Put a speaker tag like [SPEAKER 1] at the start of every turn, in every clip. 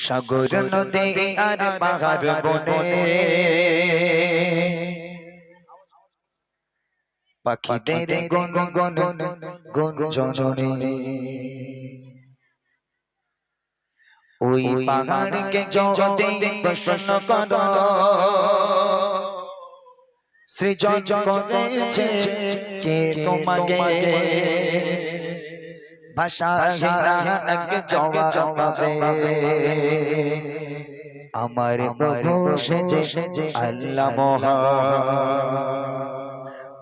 [SPEAKER 1] সাগর নদী আর পাহাড় বনে। পাখিদের গন গন গন জননে। ওই পাহাড়কে যদি প্রশ্ন কর। সৃজন করেছে কে তোমাকে? ভাষা আমার প্রভু সেজে আল্লাহ মহা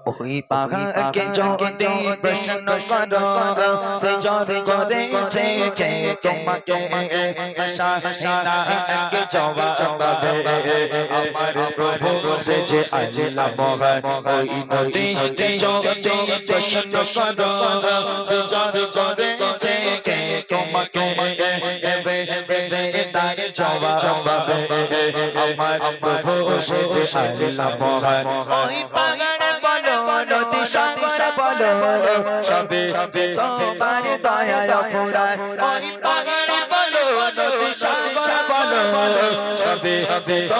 [SPEAKER 1] ওই পাহাড়কে যদি প্রশ্ন করো সে জরে করেছে যে তোমাকে শাহিনাকে জবাবে আমার প্রভু সেজে আল্লাহ মহান ওই নদীকে যদি প্রশ্ন করো সে জরে করেছে যে তোমাকে জবাবে আমার প্রভু সেজে আল্লাহ মহান ওই সাগর বলো সবে তোমার দয়া ফুরায় ওই পাহাড় বলো নদী সাগর বলো সবে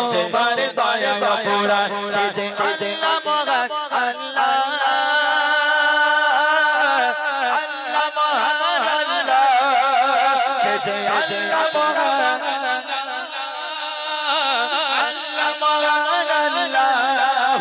[SPEAKER 1] তোমার দয়া ফুরায় সে যে আল্লাহ মহান আল্লাহ আল্লাহ মহান আল্লাহ সে যে আল্লাহ মহান আল্লাহ মহান আল্লাহ।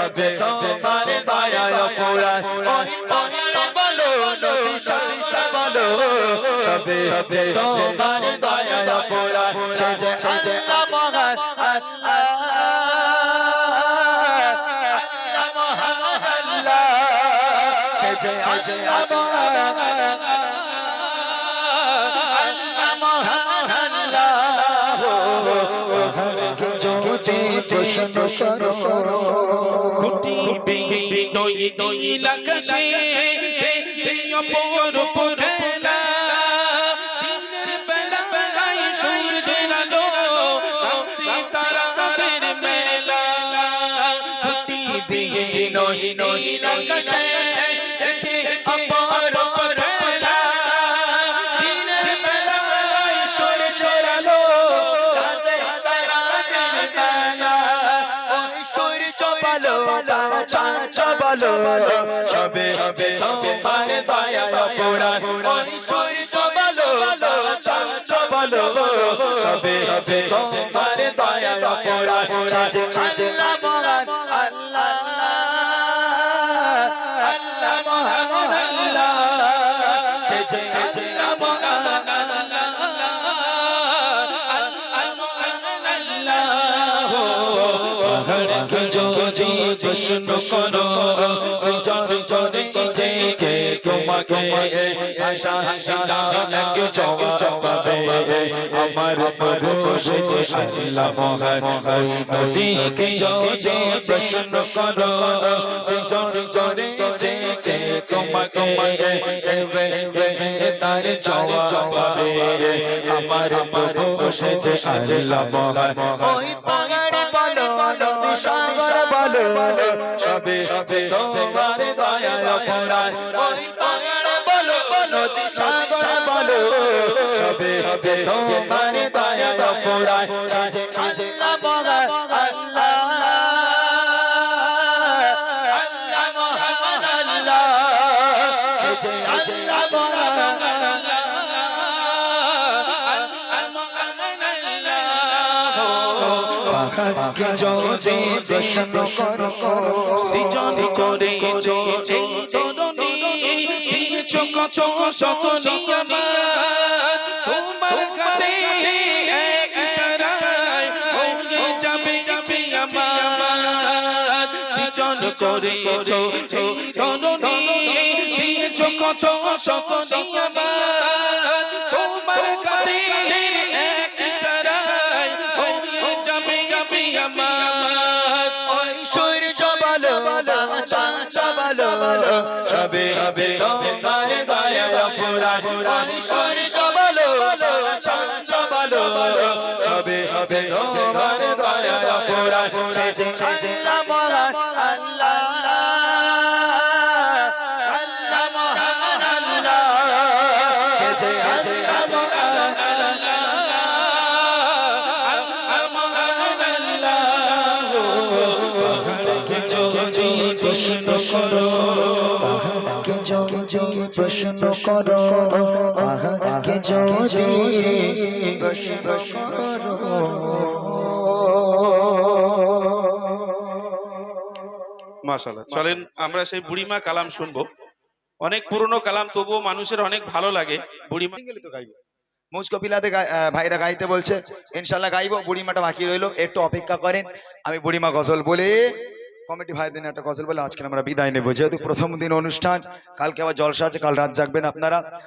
[SPEAKER 1] সবে তোমার দয়া পুরাণ ওই পাগড় বলো, নদী সাগর বলো। সবে সবে তোমার দয়া পুরাণ সেজে সেজে মহান, আল্লাহ মহান, আল্লাহ যদি প্রশ্ন করো।
[SPEAKER 2] খুঁটি ভেঙে নই নই লাগাসে দেখে অপরূপ খেলা। দিনের বেলা বেলায় সূর্যের আলো রাতে তারাদের মেলা। খুঁটি ভেঙে নই নই লাগাসে দেখে অপরূপ খেলা।
[SPEAKER 1] চাঁদ বলো সবে সবে তোমার দয়া পুরাণ ওই সূর্য বলো চাঁদ বলো সবে সবে তোমার দয়া পুরাণ সাজে আল্লাহ আল্লাহ আল্লাহ আল্লাহ। আল্লাহ
[SPEAKER 2] পাহাড়কে যদি প্রশ্ন করো সৃজন করেছে যে তোমাকে আশা আশা লাগে জবাবে আমার প্রভু সেজে আল্লাহ মহান নদীকে যদি প্রশ্ন করো সৃজন করেছে যে তোমাকে এবে এবে তার আমার প্রভু সেজে আল্লাহ মহান
[SPEAKER 1] ওই নদী সাগর বলো, সবে সবে তোমার দয়া অপরাধ। ওই পাহাড়ে বলো, নদী সাগর বলো, সবে সবে তোমার দয়া অপরাধ। আল্লাহ মহান আল্লাহ আল্লাহ মহান আল্লাহ। আল্লাহ পাহাড়কে যদি প্রশ্ন করো,
[SPEAKER 2] সৃজন করে এই তরুণী দিয়েছ কত শত নিয়ামত, তোমার কাছে এক সারায় হয়ে যাবে যাবে আমার? সৃজন করেছ এই তরুণী দিয়েছ কত শত নিয়ামত যাবে যাবে আমার
[SPEAKER 1] ঐশ্বর্য বলো চাঁদ বলো সবে সবে তোমার দয়া অপরাধ ঐশ্বর্য বলো চাঁদ বলো সবে সবে তোমার দয়া অপরাধ সে আল্লাহ মহান আল্লাহ
[SPEAKER 2] প্রশ্ন করো।
[SPEAKER 3] যদি প্রশ্ন করো যদি প্রশ্ন করো।
[SPEAKER 2] মাশাআল্লাহ। চলেন আমরা সেই বুড়িমা কালাম শুনব। অনেক পুরনো কালাম তবুও মানুষের অনেক ভালো লাগে। বুড়িমা
[SPEAKER 1] গেলে তো গাইবো। মুচকো পিলাতে গাই- আহ, ভাইরা গাইতে বলছে ইনশাল্লাহ গাইবো বুড়িমাটা বাকি রইল একটু অপেক্ষা করেন আমি বুড়িমা গজল বলে। কমিটি ভাইদের একটা গজল বলে আজকে আমরা বিদায় নেব। যেহেতু প্রথম দিন অনুষ্ঠান, কালকে আবার জলসা আছে, কাল রাত জাগবেন আপনারা।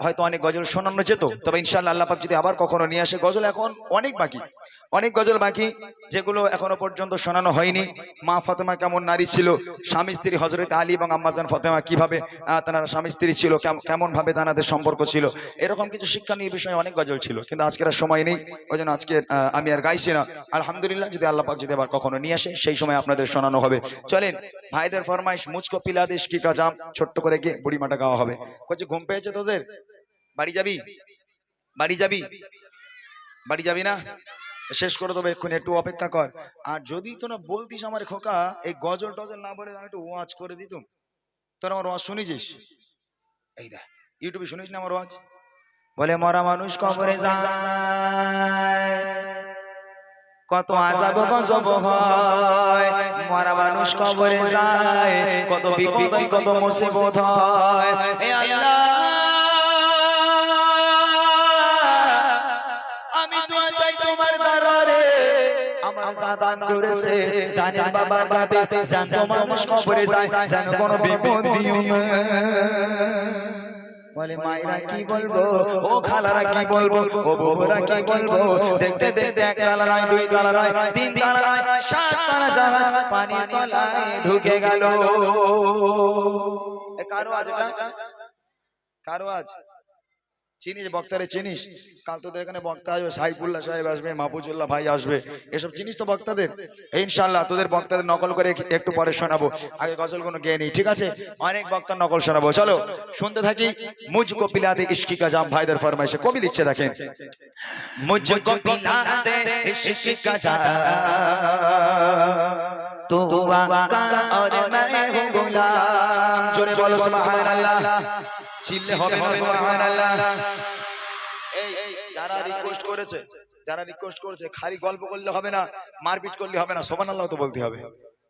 [SPEAKER 1] হয়তো অনেক গজল শোনানো যেত, তবে ইনশাল্লাহ আল্লাপাক যদি আবার কখনো নিয়ে আসে, গজল এখন অনেক বাকি। অনেক গজল বাকি, যেগুলো এখনও পর্যন্ত শোনানো হয়নি। মা ফাতেমা কেমন নারী ছিল, স্বামী স্ত্রী হজরত আলী এবং আম্মাজান ফাতেমা কীভাবে তারা স্বামী স্ত্রী ছিল, কেম- কেমন ভাবে তাদের সম্পর্ক ছিল, এরকম কিছু শিক্ষণীয় বিষয়ে অনেক গজল ছিল, কিন্তু আজকের সময় নেই, ওই জন্য আজকে আমি আর গাইছি না। আলহামদুলিল্লাহ, যদি আল্লাহ পাক যদি আবার কখনো নিয়ে আসে, সেই সময় আপনাদের শোনানো হবে। চলেন ভাইদের ফরমাইশ মুচকো পিলাদেশ কি কাজাম ছোট্ট করে গিয়ে বুড়িমাটা গাওয়া হবে। কচ্ছে ঘুম পেয়েছে তোদের? বাড়ি যাবি? বাড়ি যাবি? বাড়ি যাবি না? শেষ করে দেবো এক্ষুনি একটু অপেক্ষা কর। আর যদি তোরা বলতিস আমার খোকা এই গজল টজল না বলে আমি একটু ওয়াজ করে দিতুম। তোরা আমার ওয়াজ শুনেছিস? এই দেখ ইউটিউবে শুনিস না আমার ওয়াজ? বলে মরা মানুষ কবরে যায়। কত আজাব গজব হয়। মরা মানুষ কবরে যায়। কত বিপদ কত মুসিবত হয়। এ আল্লাহ। আমি দোয়া চাই তোমার দরবারে আমার সাদান করেছে। দানের বাবার গাতে যেন মানুষ কবরে যায়। যেন কোনো বিপদ দিও না। বলে মায়েরা কি বলব? ও খালারা কি বলব? ও বউরা কি বলব? দেখতে দেখতে এক তালা নয় দুই তালা নয় তিন তালা নয় সাত তালা জাহাজ পানি তলায় ঢুকে গেল। কারও আজ এটা কারও আজ? চিনিস বক্তারে চিনিস কাল তোদের এখানে বক্তা আসবে সাইফুল্লাহ সাহেব আসবে মাহফুজুল্লাহ ভাই আসবে এসব চিনিস তো বক্তাদের ইনশাল্লাহ তোদের বক্তাদের নকল করে এক- একটু পরে শোনাবো আগে গজল কোনো গেয়ে নেই ঠিক আছে অনেক বক্তার নকল শোনাবো চলো শুনতে থাকি মুঝকো পিলাতে ইশকি কা জাম ভাইদের ফরমাইশে কবি লিখছে দেখেন মুঝকো পিলাতে ইশকি কা জাম তু আকা और मैं हूँ गुलाम জোরে বলো সুবহানাল্লাহ চিল্লে হবে না সুবহানাল্লাহ। এই যারা রিকোয়েস্ট করেছে যারা রিকোয়েস্ট করেছে খালি গল্প করলে হবে না মারপিট করলে হবে না সুবহানাল্লাহ তো বলতে হবে।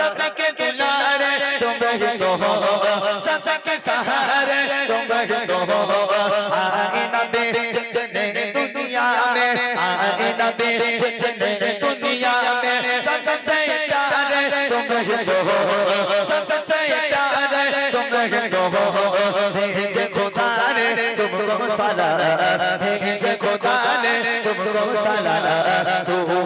[SPEAKER 1] रब के दुलारे तुम ही तो हो सबके सहारे तुम ही तो हो आए नबी जितने दुनिया में आए नबी जितने दुनिया में सबसे प्यारे तुम ही तो हो सबसे प्यारे तुम ही तो हो भेजे खुदा ने तुमको सजा भेजे खुदा ने तुमको सजा तू आका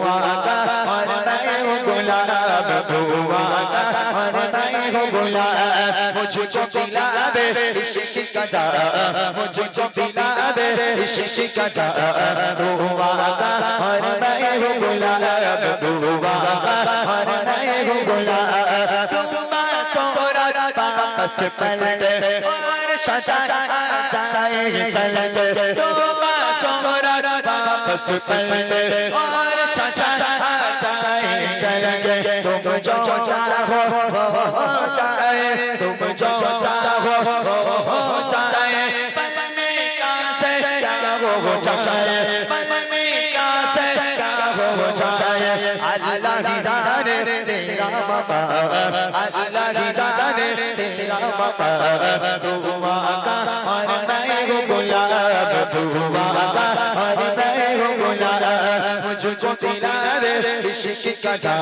[SPEAKER 1] और मैं हूँ गुलाब तू आका और मैं हूँ गुलाब मुझको पिला दे इश्क का जा मुझको पिला दे इश्क का जा तू आका और मैं हूँ गुलाब तू आका और मैं हूँ गुलाब तुम सोरा वापस पलटे और सजा जाए चलते डूबा सोरा वापस पलटे और सजा जाए चलते तुम जो चाहो वो हो जाए तुम जो चाहो वो हो जाए बनने का से क्या हो जाए बनने का से क्या हो जाए अल्लाह ही जाने तेरा बाबा अल्लाह ही जाने तेरा बाबा तू आका और मैं हूँ गुलाब तू आका और मैं हूँ गुलाब मुझको दिला दे इश्क का जा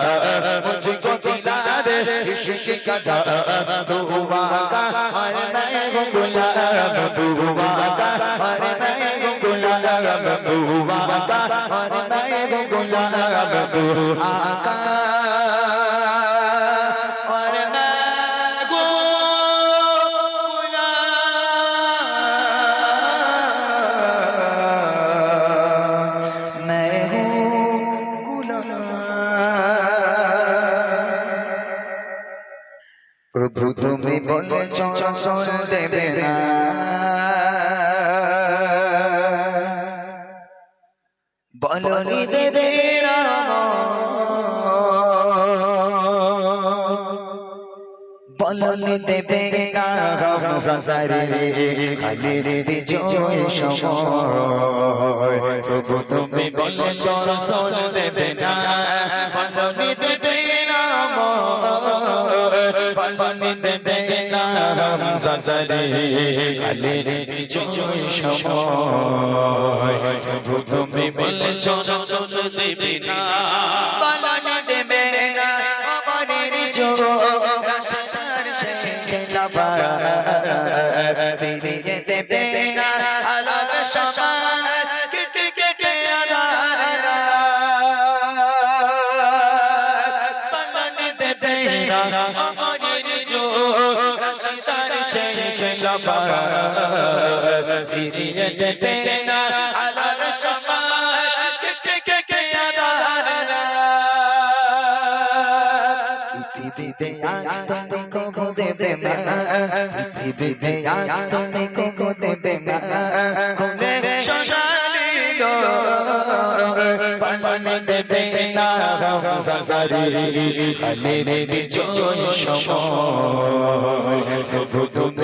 [SPEAKER 1] मुझको दिला दे इश्क का जा तू आका और मैं हूँ गुलाब तू आका और मैं हूँ गुलाब तू आका और मैं हूँ गुलाब तू आका তুমি বলেছ শুন দেবে না। বলনি দেবে বলনি দেবে না হাম সাসারে খালি রে বিজয় সময়। প্রভু তুমি বলেছ শুন দেবে না। বলনি দেবে না হাম সাসারে খালি রে বিজয় সময় প্রভু তুমি বলেছ
[SPEAKER 2] দেবে না
[SPEAKER 1] বলনি দেবে না আমাদের জো রাশার শেখলা ফিরিয়ে দেবে না আলোর সমাজ আলোর সমাজ কেটে কেটে আধার পৃথিবীতে তুমি কখো দেবে না পৃথিবীতে আজ তুমি কখো দেবে না খুলে সোনালি গো পালনে দেবে না সংসারে খালি রে বিজয় সময় প্রভু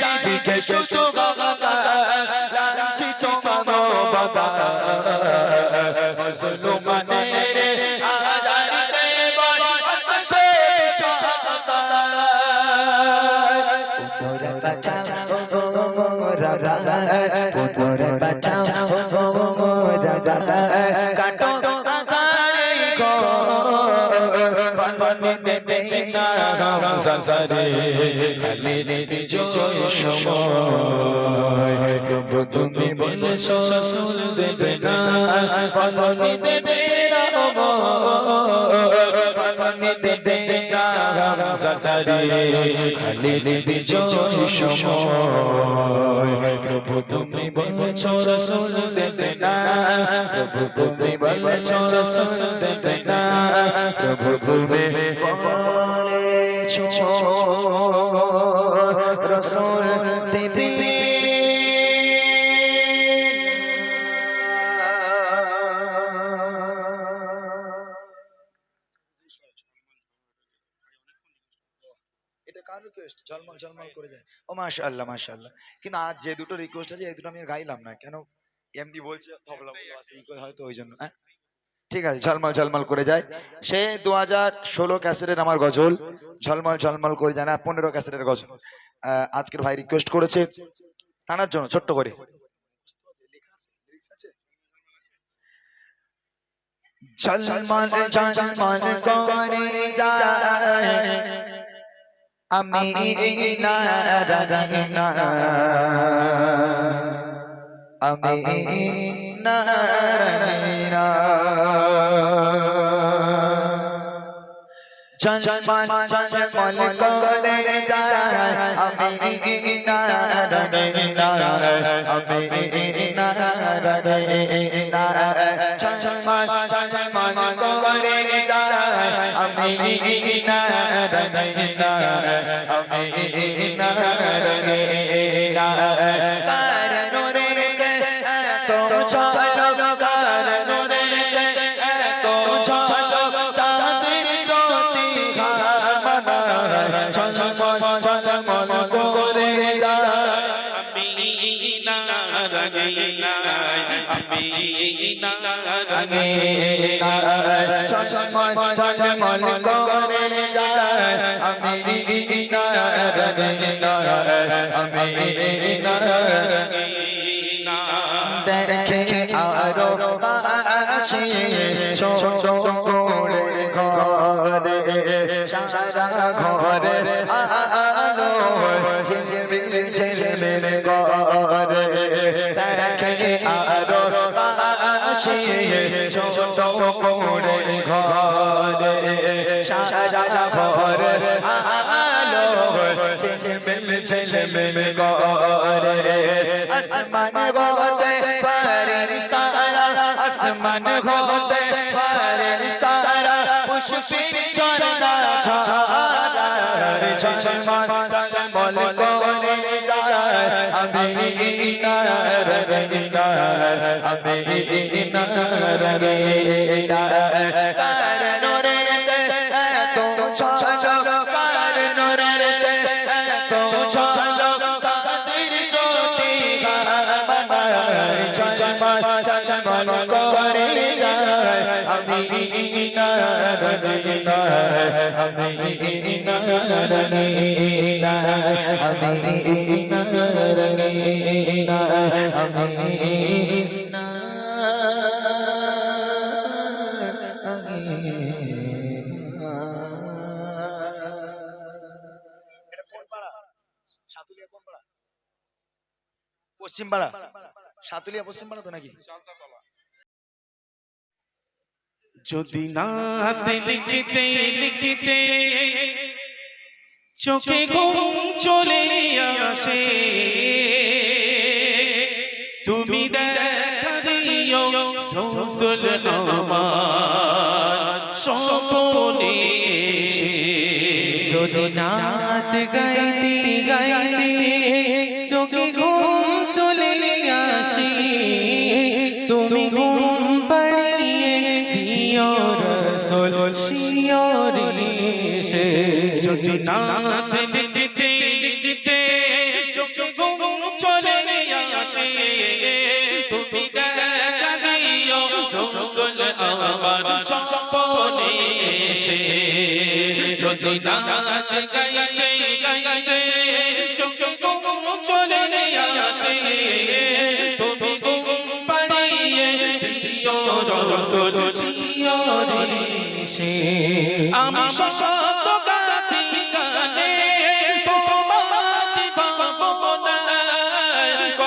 [SPEAKER 1] চারিদিকে শুধু লাঞ্ছিত মানবতা মুসলমানের পুনরে বাঁচাও কাটো আকারে গো পালনে দেবে না সংসারে খালি বিজয় সময় তুমি বলেছ দেবে না পালনে দেবে না দেবে না খালি রে বিজয় সময় প্রভু তুমি বলেছ দেবে না প্রভু তুমি বলেছ শুন দেবে না প্রভু তুমি বলেছ রসুল দেবে কার রিকোয়েস্ট করে যায়। ও, মাশাআল্লাহ মাশাআল্লাহ। কিন্তু আজ যে দুটো রিকোয়েস্ট আছে, এই দুটো আমি গাইলাম না। কেন? এমডি বলছে তবলা করে হয়তো ওই জন্য হ্যাঁ? ঠিক আছে, ঝলমল ঝলমল করে যায়। সে দু হাজার ষোলো ক্যাসেটের আমার গজল। ঝলমল ঝলমল করে যায় না, পনেরো ক্যাসেটের গজল। আজকের ভাই রিকোয়েস্ট করেছে টানার জন্য, ছোট্ট করে। আমি আমি না রাগিনা ঝলমল ঝলমল করে যায় আমি না রাগিনা আমি না রাগিনা ঝলমল ঝলমল করে যায় আমি না রাগিনা আমি না
[SPEAKER 2] আমি রঙিনা
[SPEAKER 1] ঝলমল ঝলমল করে যায়। আমি না রঙিনা আমি না
[SPEAKER 2] রঙিনা
[SPEAKER 1] দেখে আরও আসে ছোট করে ঘরে, সারা ঘরে করে ঘরে সারা ঘরে আলো ঝিলমিল ঝিলমিল করে। আসমান হতে ফেরেশতারা আসমান হতে ফেরেশতারা পুষ্পিত চরণা ছাড়া ঝলমল ঝলমল করে যায় আমি না রঙিনা আমি না রঙিনা কারণ
[SPEAKER 4] পাড়া সাতুলিয়া কোন পাড়া পশ্চিম পাড়া সাতুলিয়া পশ্চিম পাড়া তো নাকি?
[SPEAKER 2] যদি নাতে লিখতে লিখতে চোখে ঘুম চলে আসে তুমি দেখা দিও রসুল আমার স্বপনে এসে
[SPEAKER 5] যদি নাত গাইতে গাইতে
[SPEAKER 2] যদি নাতে লিখতে লিখতে চলে আসে। তুমি দেখা দিও রসুল আমার স্বপনে এসে। শত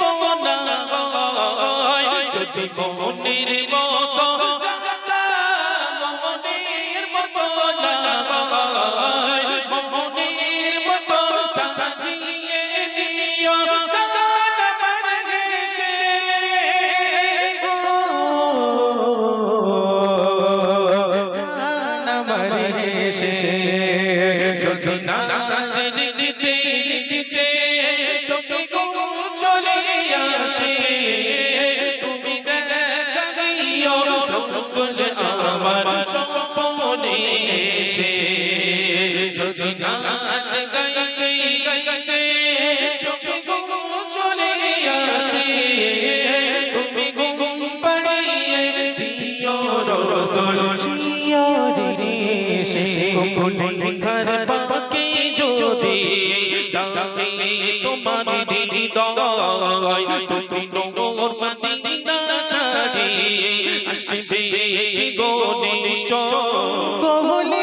[SPEAKER 2] মতো না যদি মনের মতো মনের মতো না মনের মতো সাজিয়ে দিও। যদি নাতে আমার স্বপনে এসে যদি নাচ গাইতে গাইতে চোখে ঘুম চলে আসে তুমি ঘুম পাড়িয়ে দিও রসল। গোপনে ঘর পাকে যদি ডাকে তোমার হৃদয় তুমি নোর মদিনা ছাড়ি আসবে গো নিশ্চয়
[SPEAKER 5] কোহলি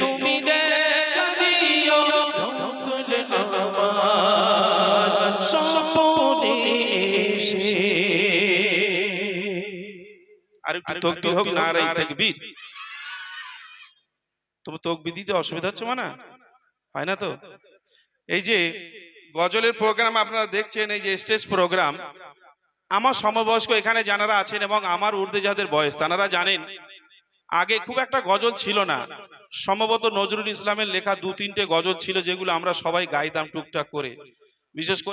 [SPEAKER 2] তুমি দেখা দিও রসুল আমার স্বপ্নে এসে আর একটু তকবির হোক না রাই তাকবীর তুমি তকবির দিতে অসুবিধা হচ্ছে না হয় না তো? এই যে গজলের প্রোগ্রাম আপনারা দেখছেন, এই যে স্টেজ প্রোগ্রাম আমার সমবয়স্ক এখানে যারা আছেন এবং আমার ঊর্ধ্বে যাদের বয়স তারা জানেন, আগে খুব একটা গজল ছিল না। সম্ভবত নজরুল ইসলামের লেখা দু তিনটে গজল ছিল যেগুলো আমরা সবাই গাইতাম টুকটাক করে। বিশেষ করে